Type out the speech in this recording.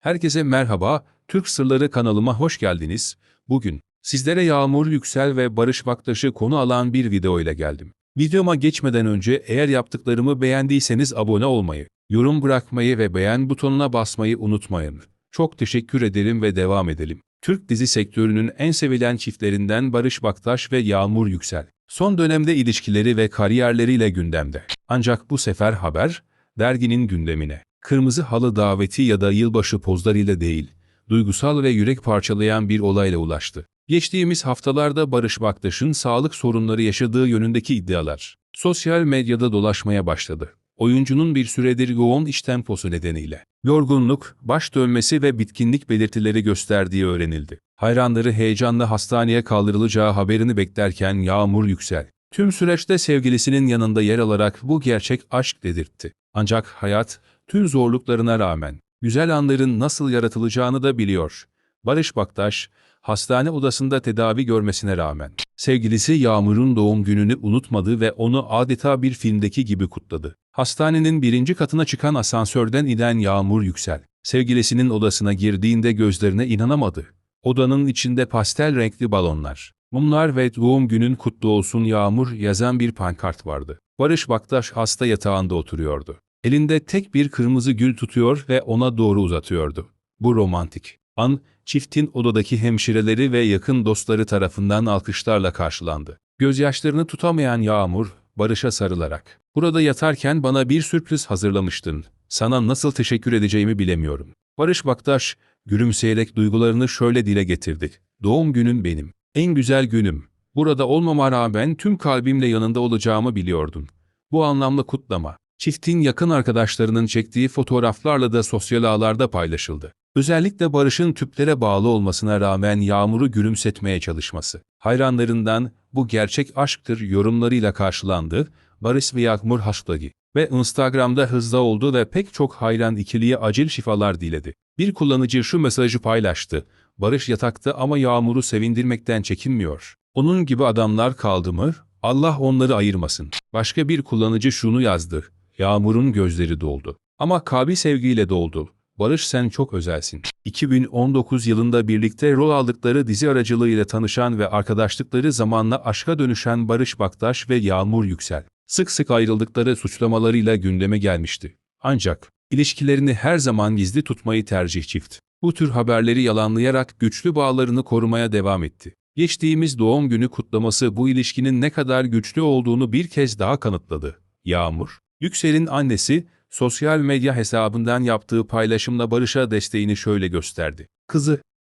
Herkese merhaba, Türk Sırları kanalıma hoş geldiniz. Bugün sizlere Yağmur Yüksel ve Barış Baktaş'ı konu alan bir video ile geldim. Videoma geçmeden önce eğer yaptıklarımı beğendiyseniz abone olmayı, yorum bırakmayı ve beğen butonuna basmayı unutmayın. Çok teşekkür ederim ve devam edelim. Türk dizi sektörünün en sevilen çiftlerinden Barış Baktaş ve Yağmur Yüksel. Son dönemde ilişkileri ve kariyerleriyle gündemde. Ancak bu sefer haber, derginin gündemine. Kırmızı halı daveti ya da yılbaşı pozlarıyla değil, duygusal ve yürek parçalayan bir olayla ulaştı. Geçtiğimiz haftalarda Barış Baktaş'ın sağlık sorunları yaşadığı yönündeki iddialar sosyal medyada dolaşmaya başladı. Oyuncunun bir süredir yoğun iş temposu nedeniyle yorgunluk, baş dönmesi ve bitkinlik belirtileri gösterdiği öğrenildi. Hayranları heyecanla hastaneye kaldırılacağı haberini beklerken Yağmur Yüksel, tüm süreçte sevgilisinin yanında yer alarak bu gerçek aşk dedirtti. Ancak hayat, tüm zorluklarına rağmen, güzel anların nasıl yaratılacağını da biliyor. Barış Baktaş, hastane odasında tedavi görmesine rağmen, sevgilisi Yağmur'un doğum gününü unutmadı ve onu adeta bir filmdeki gibi kutladı. Hastanenin birinci katına çıkan asansörden inen Yağmur Yüksel, sevgilisinin odasına girdiğinde gözlerine inanamadı. Odanın içinde pastel renkli balonlar, mumlar ve doğum günün kutlu olsun Yağmur yazan bir pankart vardı. Barış Baktaş hasta yatağında oturuyordu. Elinde tek bir kırmızı gül tutuyor ve ona doğru uzatıyordu. Bu romantik an, çiftin odadaki hemşireleri ve yakın dostları tarafından alkışlarla karşılandı. Gözyaşlarını tutamayan Yağmur, Barış'a sarılarak, ''Burada yatarken bana bir sürpriz hazırlamıştın. Sana nasıl teşekkür edeceğimi bilemiyorum.'' Barış Baktaş, gülümseyerek duygularını şöyle dile getirdi. ''Doğum günün benim. En güzel günüm. Burada olmama rağmen tüm kalbimle yanında olacağımı biliyordun. Bu anlamlı kutlama, çiftin yakın arkadaşlarının çektiği fotoğraflarla da sosyal ağlarda paylaşıldı. Özellikle Barış'ın tüplere bağlı olmasına rağmen Yağmur'u gülümsetmeye çalışması. Hayranlarından bu gerçek aşktır yorumlarıyla karşılandı. Barış ve Yağmur hashtag'i ve Instagram'da hızla oldu ve pek çok hayran ikiliye acil şifalar diledi. Bir kullanıcı şu mesajı paylaştı. Barış yatakta ama Yağmur'u sevindirmekten çekinmiyor. Onun gibi adamlar kaldı mı? Allah onları ayırmasın. Başka bir kullanıcı şunu yazdı. Yağmur'un gözleri doldu. Ama kalbi sevgiyle doldu. Barış sen çok özelsin. 2019 yılında birlikte rol aldıkları dizi aracılığıyla tanışan ve arkadaşlıkları zamanla aşka dönüşen Barış Baktaş ve Yağmur Yüksel, sık sık ayrıldıkları suçlamalarıyla gündeme gelmişti. Ancak ilişkilerini her zaman gizli tutmayı tercih çift. Bu tür haberleri yalanlayarak güçlü bağlarını korumaya devam etti. Geçtiğimiz doğum günü kutlaması bu ilişkinin ne kadar güçlü olduğunu bir kez daha kanıtladı. Yağmur, Yüksel'in annesi, sosyal medya hesabından yaptığı paylaşımla Barış'a desteğini şöyle gösterdi. Kızı,